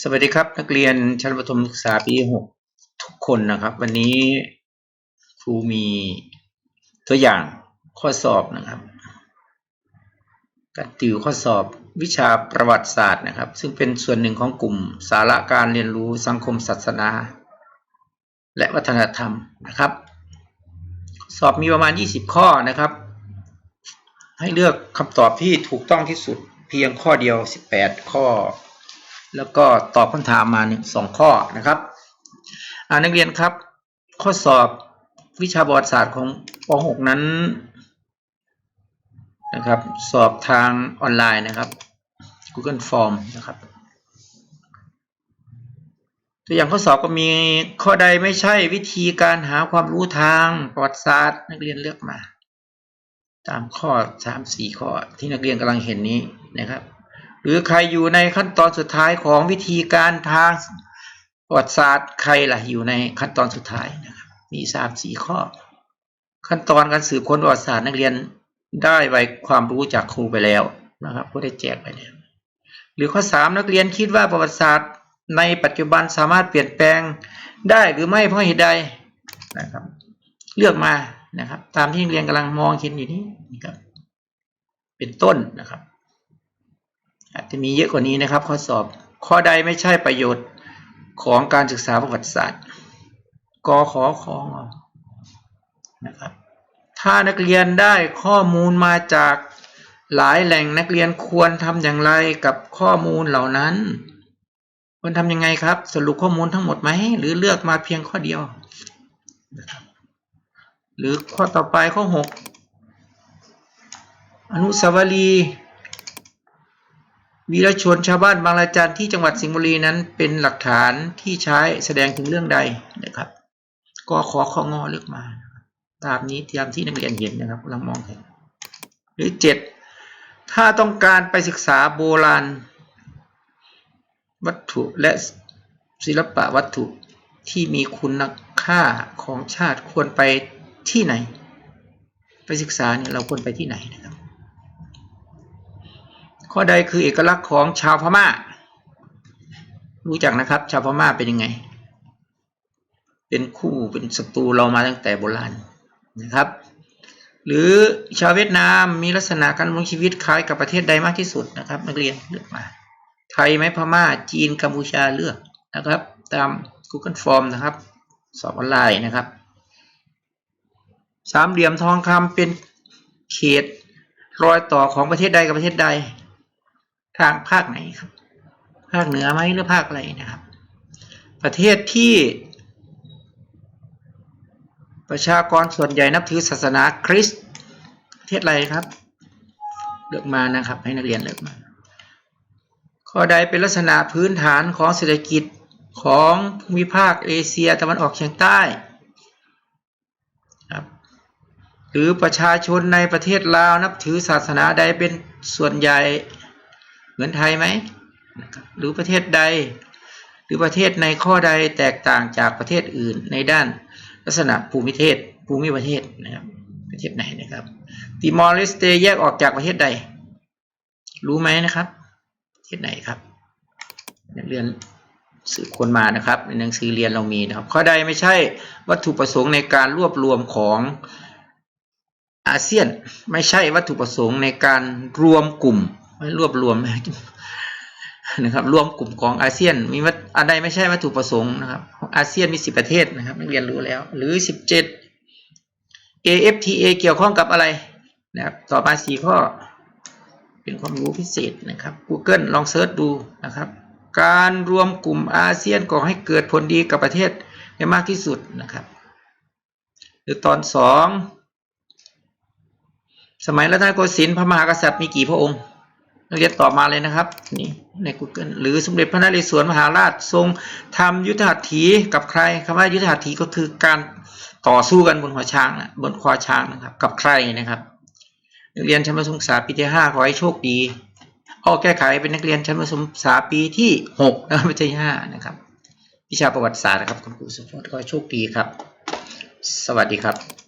สวัสดีครับ นักเรียนชั้นประถมศึกษาปีหกทุกคนนะครับ วันนี้ครูมีตัวอย่างข้อสอบนะครับการติวข้อสอบวิชาประวัติศาสตร์นะครับ ซึ่งเป็นส่วนหนึ่งของกลุ่มสาระการเรียนรู้สังคมศาสนา และวัฒนธรรมนะครับ สอบมีประมาณ 20 ข้อนะครับ ให้เลือกคำตอบที่ถูกต้องที่สุดเพียงข้อเดียว 18 ข้อ แล้วก็ตอบคำถามมาหนึ่งสองข้อนะครับนักเรียนครับ ข้อสอบวิชาประวัติศาสตร์ของป .6 นั้นนะครับ สอบทางออนไลน์นะครับ Google Form นะครับ ตัวอย่างข้อสอบก็มีข้อใดไม่ใช่วิธีการหาความรู้ทางประวัติศาสตร์ นักเรียนเลือกมา ตามข้อสามสี่ข้อที่นักเรียนกำลังเห็นนี้นะครับ หรือใครอยู่ในขั้นตอนสุดท้ายของวิธีการทางประวัติศาสตร์ใครล่ะอยู่ในขั้นตอนสุดท้ายนะครับมีสามสี่ข้อ ขั้นตอนการสืบค้นประวัติศาสตร์นักเรียนได้ไว้ความรู้จากครูไปแล้วนะครับก็ได้แจกไปแล้วหรือข้อสามนักเรียนคิดว่าประวัติศาสตร์ในปัจจุบันสามารถเปลี่ยนแปลงได้หรือไม่เพราะเหตุใดนะครับ เลือกมานะครับ ตามที่นักเรียนกำลังมองเห็นอยู่นี้นะครับ เป็นต้นนะครับ อาจจะมีเยอะกว่านี้นะครับ ข้อสอบ ข้อใดไม่ใช่ประโยชน์ของการศึกษาประวัติศาสตร์กขอของนะครับ ถ้านักเรียนได้ข้อมูลมาจากหลายแหล่งนักเรียนควรทำอย่างไรกับข้อมูลเหล่านั้น ควรทำยังไงครับ สรุปข้อมูลทั้งหมดไหมหรือเลือกมาเพียงข้อเดียวนะครับหรือข้อต่อไปข้อหกอนุสาวรีย์ วีรชนชาวบ้านบางระจันที่จังหวัดสิงห์บุรีนั้นเป็นหลักฐานที่ใช้แสดงถึงเรื่องใดนะครับก็ขอของอเลือกมา ตามนี้ตามที่นักเรียนเห็นนะครับกำลังมองเห็น หรือเจ็ดถ้าต้องการไปศึกษาโบราณ วัตถุและศิลปะวัตถุที่มีคุณค่าของชาติควรไปที่ไหน ไปศึกษาเนี่ยเราควรไปที่ไหนนะครับ ข้อใดคือเอกลักษณ์ของชาวพม่า รู้จักนะครับ ชาวพม่าเป็นยังไง เป็นคู่เป็นศัตรูเรามาตั้งแต่โบราณนะครับ หรือชาวเวียดนามมีลักษณะการดำรงชีวิตคล้ายกับประเทศใดมากที่สุดนะครับ นักเรียนเลือกมาไทยไหมพม่าจีนกัมพูชาเลือกนะครับ ตาม Google Form นะครับ สอบออนไลน์นะครับ สามเหลี่ยมทองคำเป็นเขตรอยต่อของประเทศใดกับประเทศใด ทางภาคไหนครับ ภาคเหนือไหมหรือภาคอะไรนะครับ ประเทศที่ประชากรส่วนใหญ่นับถือศาสนาคริสต์ประเทศอะไรครับ เลือกมานะครับ ให้นักเรียนเลือกมา ข้อใดเป็นลักษณะพื้นฐานของเศรษฐกิจของภูมิภาคเอเชียตะวันออกเฉียงใต้ครับหรือประชาชนในประเทศลาวนับถือศาสนาใดเป็นส่วนใหญ่ มือนไทยไหมหรือประเทศใด หรือประเทศในข้อใดแตกต่างจากประเทศอื่นในด้านลักษณะภูมิเทศภูมิประเทศนะครับประเทศไหนนะครับติมอร์เลสเตแยกออกจากประเทศใด รู้ไหมนะครับ ประเทศไหนครับนักเรียนสืบคนมานะครับในหนังสือเรียนเรามีนะครับ ข้อใดไม่ใช่วัตถุประสงค์ในการรวบรวมของอาเซียน ไม่ใช่วัตถุประสงค์ในการรวมกลุ่ม รวบรวมนะครับรวมกลุ่มของอาเซียน มีวัตอันใดไม่ใช่วัตถุประสงค์นะครับองอาเซียนมีสิบประเทศนะครับนักเรียนรู้แล้ว หรือสิบเจ็ด AFTA เกี่ยวข้องกับอะไรนะครับต่อมาสี่ข้อ เป็นความรู้พิเศษนะครับ Google ลองเซิร์ชดูนะครับ การรวมกลุ่มอาเซียนก่อให้เกิดผลดีกับประเทศได้มากที่สุดนะครับหรือตอนสองสมัยรัตนโกสินทร์พระมหากษัตริย์มีกี่พระองค์ นักเรียนตอบมาเลยนะครับนี่ใน Google หรือสมเด็จพระนเรศวรมหาราชทรงทำยุทธหัตถีกับใครคำว่ายุทธหัตถีก็คือการต่อสู้กันบนหัวช้างนะบนคอช้างนะครับกับใครนะครับ นักเรียนชั้นประถมศึกษาปีที่ห้าขอให้โชคดีออกแก้ไขเป็นนักเรียนชั้นประถมศึกษาปีที่หกนะไม่ใช่ห้านะครับวิชาประวัติศาสตร์นะครับคุณครูสุพจน์ขอให้โชคดีครับ สวัสดีครับ